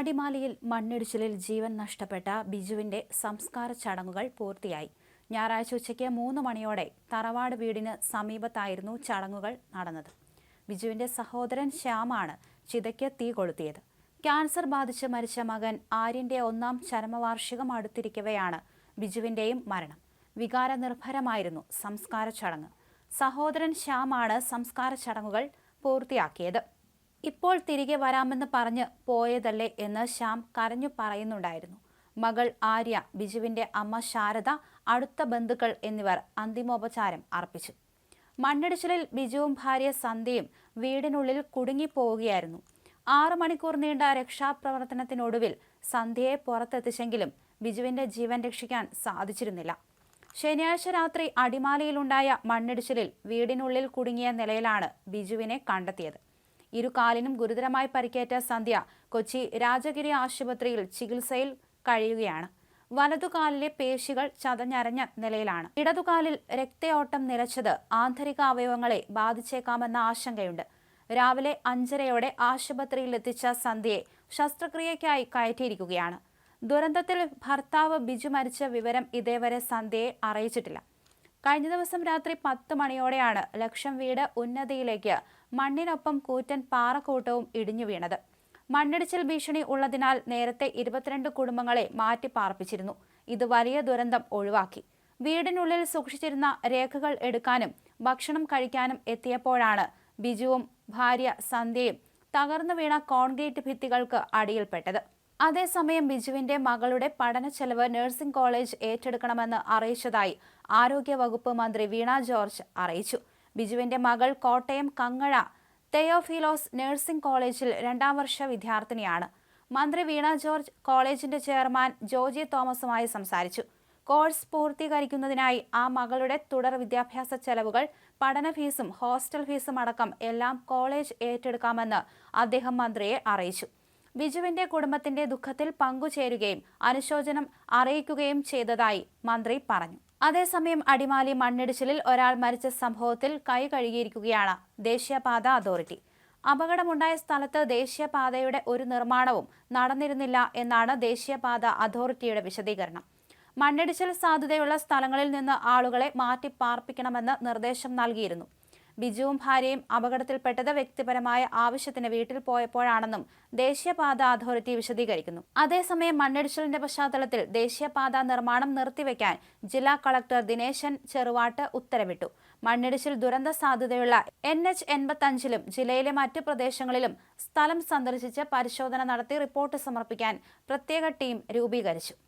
അടിമാലിയിൽ മണ്ണിടിച്ചിലിൽ ജീവൻ നഷ്ടപ്പെട്ട ബിജുവിന്റെ സംസ്കാര ചടങ്ങുകൾ പൂർത്തിയായി. ഞായറാഴ്ച ഉച്ചയ്ക്ക് മൂന്ന് മണിയോടെ തറവാട് വീടിന് സമീപത്തായിരുന്നു ചടങ്ങുകൾ നടന്നത്. ബിജുവിന്റെ സഹോദരൻ ശ്യാമാണ് ചിതയ്ക്ക് തീ കൊളുത്തിയത്. ക്യാൻസർ ബാധിച്ച് മരിച്ച മകൻ ആര്യന്റെ ഒന്നാം ചരമവാർഷികം അടുത്തിരിക്കവെയാണ് ബിജുവിന്റെയും മരണം. വികാരനിർഭരമായിരുന്നു സംസ്കാര ചടങ്ങ്. സഹോദരൻ ശ്യാമാണ് സംസ്കാര ചടങ്ങുകൾ പൂർത്തിയാക്കിയത്. ഇപ്പോൾ തിരികെ വരാമെന്ന് പറഞ്ഞ് പോയതല്ലേ എന്ന് ശ്യാം കരഞ്ഞു പറയുന്നുണ്ടായിരുന്നു. മകൾ ആര്യ ബിജുവിന്റെ അമ്മ ശാരദ അടുത്ത ബന്ധുക്കൾ എന്നിവർ അന്തിമോപചാരം അർപ്പിച്ചു. മണ്ണിടിച്ചിലിൽ ബിജുവും ഭാര്യ സന്ധ്യയും വീടിനുള്ളിൽ കുടുങ്ങിപ്പോവുകയായിരുന്നു. ആറു മണിക്കൂർ നീണ്ട രക്ഷാപ്രവർത്തനത്തിനൊടുവിൽ സന്ധ്യയെ പുറത്തെത്തിച്ചെങ്കിലും ബിജുവിന്റെ ജീവൻ രക്ഷിക്കാൻ സാധിച്ചിരുന്നില്ല. ശനിയാഴ്ച രാത്രി അടിമാലിയിലുണ്ടായ മണ്ണിടിച്ചിലിൽ വീടിനുള്ളിൽ കുടുങ്ങിയ നിലയിലാണ് ബിജുവിനെ കണ്ടെത്തിയത്. ഇരുകാലിനും ഗുരുതരമായി പരിക്കേറ്റ സന്ധ്യ കൊച്ചി രാജഗിരി ആശുപത്രിയിൽ ചികിത്സയിൽ കഴിയുകയാണ്. വലതുകാലിലെ പേശികൾ ചതഞ്ഞരഞ്ഞ നിലയിലാണ്. ഇടതുകാലിൽ രക്തയോട്ടം നിലച്ചത് ആന്തരിക അവയവങ്ങളെ ബാധിച്ചേക്കാമെന്ന ആശങ്കയുണ്ട്. രാവിലെ അഞ്ചരയോടെ ആശുപത്രിയിൽ എത്തിച്ച സന്ധ്യയെ ശസ്ത്രക്രിയയ്ക്കായി കയറ്റിയിരിക്കുകയാണ്. ദുരന്തത്തിൽ ഭർത്താവ് ബിജു മരിച്ച വിവരം ഇതേവരെ സന്ധ്യയെ അറിയിച്ചിട്ടില്ല. കഴിഞ്ഞ ദിവസം രാത്രി പത്ത് മണിയോടെയാണ് ലക്ഷം വീട് ഉന്നതിയിലേക്ക് മണ്ണിനൊപ്പം കൂറ്റൻ പാറക്കൂട്ടവും ഇടിഞ്ഞു വീണത്. മണ്ണിടിച്ചിൽ ഭീഷണി ഉള്ളതിനാൽ നേരത്തെ ഇരുപത്തിരണ്ട് കുടുംബങ്ങളെ മാറ്റി പാർപ്പിച്ചിരുന്നു. ഇത് വലിയ ദുരന്തം ഒഴിവാക്കി. വീടിനുള്ളിൽ സൂക്ഷിച്ചിരുന്ന രേഖകൾ എടുക്കാനും ഭക്ഷണം കഴിക്കാനും എത്തിയപ്പോഴാണ് ബിജുവും ഭാര്യ സന്ധ്യയും തകർന്നു വീണ കോൺക്രീറ്റ് ഭിത്തികൾക്ക് അടിയിൽപ്പെട്ടത്. അതേസമയം ബിജുവിന്റെ മകളുടെ പഠന ചെലവ് നഴ്സിംഗ് കോളേജ് ഏറ്റെടുക്കണമെന്ന് അറിയിച്ചതായി ആരോഗ്യവകുപ്പ് മന്ത്രി വീണ ജോർജ് അറിയിച്ചു. ബിജുവിന്റെ മകൾ കോട്ടയം കങ്ങഴ തെയോഫിലോസ് നഴ്സിംഗ് കോളേജിൽ രണ്ടാം വർഷ വിദ്യാർത്ഥിനിയാണ്. മന്ത്രി വീണ ജോർജ് കോളേജിന്റെ ചെയർമാൻ ജോജി തോമസുമായി സംസാരിച്ചു. കോഴ്സ് പൂർത്തീകരിക്കുന്നതിനായി ആ മകളുടെ തുടർ വിദ്യാഭ്യാസ ചെലവുകൾ പഠന ഫീസും ഹോസ്റ്റൽ ഫീസും അടക്കം എല്ലാം കോളേജ് ഏറ്റെടുക്കാമെന്ന് അദ്ദേഹം മന്ത്രിയെ അറിയിച്ചു. ബിജുവിന്റെ കുടുംബത്തിന്റെ ദുഃഖത്തിൽ പങ്കുചേരുകയും അനുശോചനം അറിയിക്കുകയും ചെയ്തതായി മന്ത്രി പറഞ്ഞു. അതേസമയം അടിമാലി മണ്ണിടിച്ചിലിൽ ഒരാൾ മരിച്ച സംഭവത്തിൽ കൈ കഴുകിയിരിക്കുകയാണ് ദേശീയപാത അതോറിറ്റി. അപകടമുണ്ടായ സ്ഥലത്ത് ദേശീയപാതയുടെ ഒരു നിർമ്മാണവും നടന്നിരുന്നില്ല എന്നാണ് ദേശീയപാത അതോറിറ്റിയുടെ വിശദീകരണം. മണ്ണിടിച്ചിൽ സാധ്യതയുള്ള സ്ഥലങ്ങളിൽ നിന്ന് ആളുകളെ മാറ്റി പാർപ്പിക്കണമെന്ന് നിർദ്ദേശം നൽകിയിരുന്നു. ബിജുവും ഭാര്യയും അപകടത്തിൽപ്പെട്ടത് വ്യക്തിപരമായ ആവശ്യത്തിന് വീട്ടിൽ പോയപ്പോഴാണെന്നും ദേശീയപാത അതോറിറ്റി വിശദീകരിക്കുന്നു. അതേസമയം മണ്ണിടിച്ചിലിന്റെ പശ്ചാത്തലത്തിൽ ദേശീയപാത നിർമ്മാണം നിർത്തിവെക്കാൻ ജില്ലാ കളക്ടർ ദിനേശൻ ചെറുവാട്ട് ഉത്തരവിട്ടു. മണ്ണിടിച്ചിൽ ദുരന്ത സാധ്യതയുള്ള എൻ എച്ച് എൺപത്തഞ്ചിലും ജില്ലയിലെ മറ്റു പ്രദേശങ്ങളിലും സ്ഥലം സന്ദർശിച്ച് പരിശോധന നടത്തി റിപ്പോർട്ട് സമർപ്പിക്കാൻ പ്രത്യേക ടീം രൂപീകരിച്ചു.